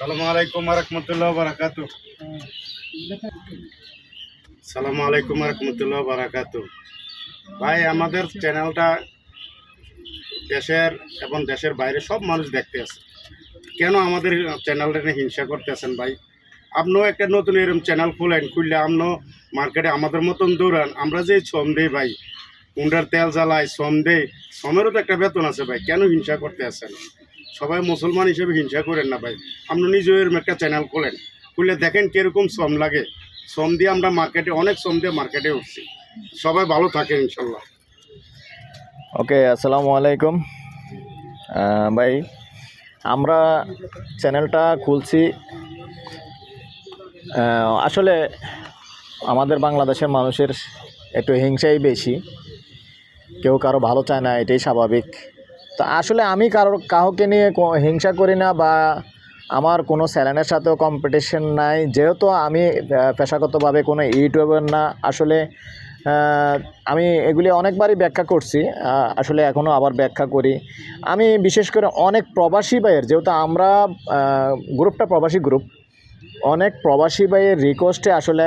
সালামু আলাইকুম রহমতুল্লাহ বারাকাত। সালামু আলাইকুম রহমতুল্লাহ বারাকাত। ভাই, আমাদের চ্যানেলটা দেশের এবং দেশের বাইরে সব মানুষ দেখতে আছে। কেন আমাদের চ্যানেলটা নিয়ে হিংসা করতেছেন ভাই? আপনিও একটা নতুন এরকম চ্যানেল খুলেন, খুললে আপনিও মার্কেটে আমাদের মতন দৌড়ান। আমরা যে শ্রম দেই ভাই কুন্ডার তেল জ্বালাই শ্রম দেই, শ্রমেরও তো একটা বেতন আছে ভাই, কেন হিংসা করতে আছেন? সবাই মুসলমান হিসেবে হিংসা করেন না ভাই। আপনি নিজের একটা চ্যানেল খোলেন। খুলে দেখেন কীরকম শ্রম লাগে। শ্রম দিয়ে আমরা মার্কেটে অনেক শ্রম দিয়ে মার্কেটে উঠছি। সবাই ভালো থাকে ইনশাল্লাহ। ওকে, আসসালামু আলাইকুম। ভাই, আমরা চ্যানেলটা খুলছি। আসলে আমাদের বাংলাদেশের মানুষের একটু হিংসাই বেশি। কেউ কারও ভালো চায় না, এটাই স্বাভাবিক। তো আসলে আমি কারোর কাউকে নিয়ে হিংসা করি না বা আমার কোনো চ্যানেলের সাথেও কম্পিটিশন নাই। যেহেতু আমি পেশাগতভাবে কোনো ইউটিউবার না, আসলে আমি এগুলি অনেকবারই ব্যাখ্যা করছি আসলে এখনও আবার ব্যাখ্যা করি। আমি বিশেষ করে অনেক প্রবাসী ভাইয়ের, যেহেতু আমরা গ্রুপটা প্রবাসী গ্রুপ, অনেক প্রবাসী ভাইয়ের রিকোয়েস্টে আসলে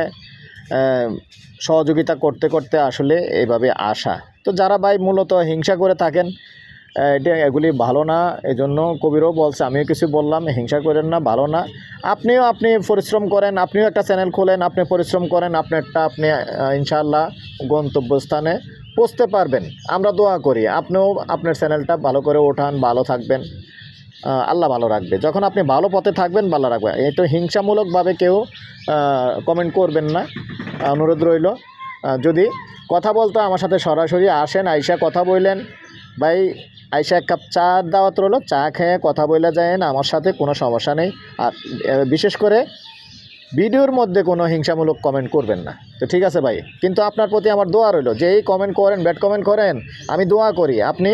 সহযোগিতা করতে করতে আসলে এইভাবে আসা। তো যারা ভাই মূলত হিংসা করে থাকেন এটা এগুলি ভালো না এই জন্য কবিরও বলছে আমিও কিছু বললাম হিংসা করেন না ভালো না। আপনিও আপনি পরিশ্রম করেন আপনিও একটা চ্যানেল খোলেন আপনি পরিশ্রম করেন আপনি আহ, ইনশাআল্লাহ গন্তব্যস্থানে পৌঁছতে পারবেন। আমরা দোয়া করি আপনিও আপনার চ্যানেলটা ভালো করে ওঠান ভালো থাকবেন। আল্লাহ ভালো রাখবে। যখন আপনি ভালো পথে থাকবেন ভালো রাখবে। একটু হিংসামূলকভাবে কেউ কমেন্ট করবেন না। অনুরোধ রইল। যদি কথা বলতে আমার সাথে সরাসরি আসেন আইসা কথা বললেন ভাই আইসা এক কাপ চা দাওয়াত রইল। চা খেয়ে কথা বলে যায় না, আমার সাথে কোনো সমস্যা নেই। আর বিশেষ করে ভিডিওর মধ্যে কোনো হিংসামূলক কমেন্ট করবেন না। তো ঠিক আছে ভাই, কিন্তু আপনার প্রতি আমার দোয়া রইল। যে এই কমেন্ট করেন ব্যাড কমেন্ট করেন, আমি দোয়া করি। আপনি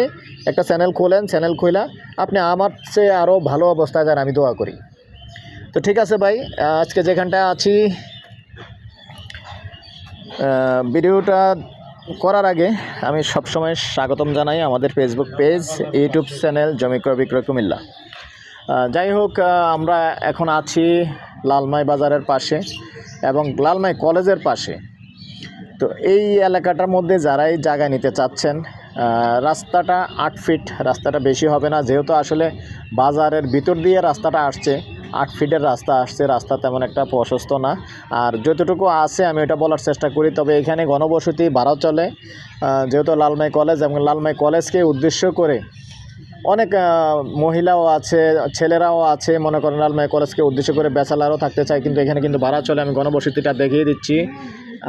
একটা চ্যানেল খোলেন চ্যানেল খুলা আপনি আমার চেয়ে আরও ভালো অবস্থায় যান, আমি দোয়া করি। তো ঠিক আছে ভাই, আজকে যেখানটা আছি ভিডিওটা করার আগে আমি সবসময় স্বাগতম জানাই আমাদের ফেসবুক পেজ ইউটিউব চ্যানেল জমি ক্রয়, বিক্রয়, কুমিল্লা। যাই হোক আমরা এখন আছি লালমাই বাজারের পাশে এবং লালমাই কলেজের পাশে। তো এই এলাকাটার মধ্যে যারাই জায়গা নিতে চাচ্ছেন রাস্তাটা আট ফিট রাস্তাটা বেশি হবে না, যেহেতু আসলে বাজারের ভিতর দিয়ে রাস্তাটা আসছে। আট ফিটের রাস্তা আসছে, রাস্তা তেমন একটা প্রশস্ত না। আর যতটুকু আছে আমি ওটা বলার চেষ্টা করি, তবে এখানে গণবসতি ভাড়াও চলে। যেহেতু লালমাই কলেজ এবং লালমাই কলেজকে উদ্দেশ্য করে অনেক মহিলাও আছে, ছেলেরাও আছে, মনে করেন লালমাই কলেজকে উদ্দেশ্য করে বেচালারও থাকতে চায়, কিন্তু এখানে কিন্তু ভাড়া চলে। আমি গণবসতিটা দেখিয়ে দিচ্ছি।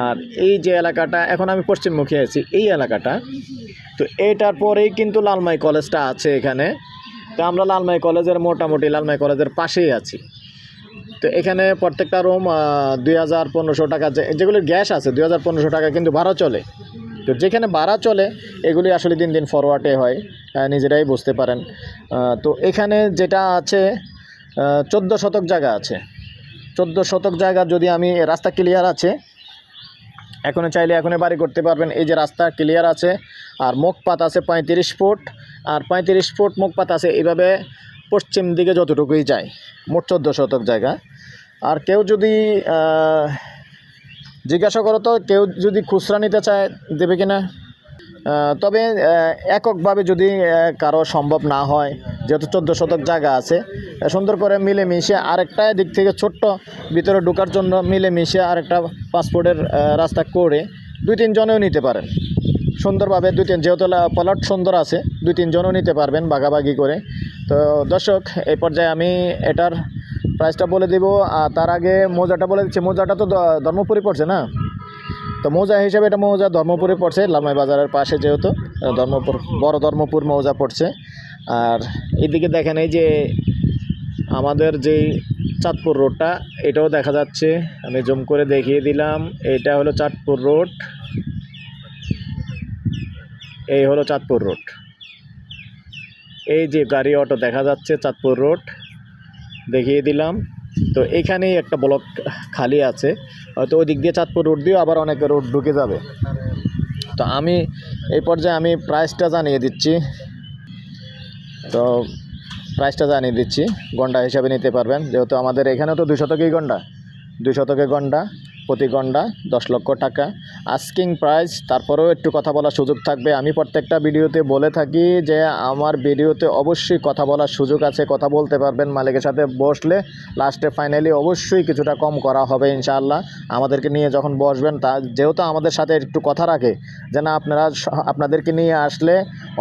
আর এই যে এলাকাটা, এখন আমি পশ্চিমমুখী আছি, এই এলাকাটা। তো এইটার পরেই কিন্তু লালমাই কলেজটা আছে এখানে। তো আমরা লালমাই কলেজের মোটামুটি লালমাই কলেজের পাশেই আছি। তো এখানে প্রত্যেকটা রুম দুই হাজার পনেরোশো টাকা যে যেগুলির গ্যাস আছে, দুই হাজার পনেরোশো টাকা কিন্তু ভাড়া চলে। তো যেখানে ভাড়া চলে, এগুলি আসলে দিন দিন ফরওয়ার্ডে হয় নিজেরাই বুঝতে পারেন। তো এখানে যেটা আছে চোদ্দ শতক জায়গা আছে। চোদ্দ শতক জায়গা যদি আমি, রাস্তা ক্লিয়ার আছে এখনও চাইলে এখনই বাড়ি করতে পারবেন। এই যে রাস্তা ক্লিয়ার আছে আর মুখপাত আছে পঁয়ত্রিশ ফুট আর পঁয়ত্রিশ ফুট মুখপাত আছে এভাবে পশ্চিম দিকে যতটুকুই যায় মোট চোদ্দ শতক জায়গা। আর কেউ যদি জিজ্ঞাসা করো তো কেউ যদি খুচরা নিতে চায় দেবে কি না আহ, তবে এককভাবে যদি কারও সম্ভব না হয়, যেহেতু চোদ্দ শতক জায়গা আছে সুন্দর করে মিলেমিশে আরেকটা দিক থেকে ছোট্ট ভিতরে ঢোকার জন্য মিলেমিশে আরেকটা পাসপোর্টের রাস্তা করে দুই তিনজনেও নিতে পারেন। সুন্দরভাবে দুই তিন, যেহেতু প্লট সুন্দর আছে, দুই তিনজনও নিতে পারবেন ভাগাভাগি করে। তো দর্শক, এই পর্যায়ে আমি এটার প্রাইসটা বলে দেব, আর তার আগে মোজাটা বলে দিচ্ছি। মোজাটা তো ধর্মপুরি পড়ছে না? তো মৌজা হিসেবে এটা মৌজা ধর্মপুরে পড়ছে, লামাই বাজারের পাশে যেহেতু ধর্মপুর, বড় ধর্মপুর মৌজা পড়ছে। আর এদিকে দেখেন এই যে আমাদের যেই চাঁদপুর রোডটা, এটাও দেখা যাচ্ছে। আমি জুম করে দেখিয়ে দিলাম, এটা হলো চাঁদপুর রোড। এই হলো চাঁদপুর রোড। এই যে গাড়ি, অটো দেখা যাচ্ছে চাঁদপুর রোড। দেখিয়ে দিলাম। তো এইখানেই একটা ব্লক খালি আছে। হয়তো ওই দিক দিয়ে চাঁদপুর রোড দিয়েও আবার অনেক রোড ঢুকে যাবে। তো আমি এই পর্যায়ে আমি প্রাইসটা জানিয়ে দিচ্ছি। তো প্রাইসটা জানিয়ে দিচ্ছি। গন্ডা হিসাবে নিতে পারবেন। যেহেতু আমাদের এখানেও তো দুই শতকেই গন্ডা দুই শতকে গন্ডা প্রতি ঘণ্টা দশ লক্ষ টাকা। আস্কিং প্রাইস তারপরেও একটু কথা বলার সুযোগ থাকবে। আমি প্রত্যেকটা ভিডিওতে বলে থাকি যে, আমার ভিডিওতে অবশ্যই কথা বলার সুযোগ আছে। কথা বলতে পারবেন মালিকের সাথে বসলে লাস্টে ফাইনালি অবশ্যই কিছুটা কম করা হবে ইনশাআল্লাহ। আমাদেরকে নিয়ে যখন বসবেন, তা যেহেতু আমাদের সাথে একটু কথা রাখে, যে না, আপনারা আপনাদেরকে নিয়ে আসলে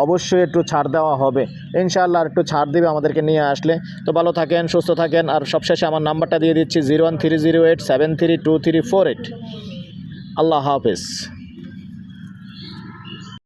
অবশ্যই একটু ছাড় দেওয়া হবে। ইনশাআল্লাহ আর একটু ছাড় দিবে আমাদেরকে নিয়ে আসলে। তো ভালো থাকেন, সুস্থ থাকেন। আর সবশেষে আমার নাম্বারটা দিয়ে দিচ্ছি zero one three zero eight seven three two three four eight আল্লাহ হাফেজ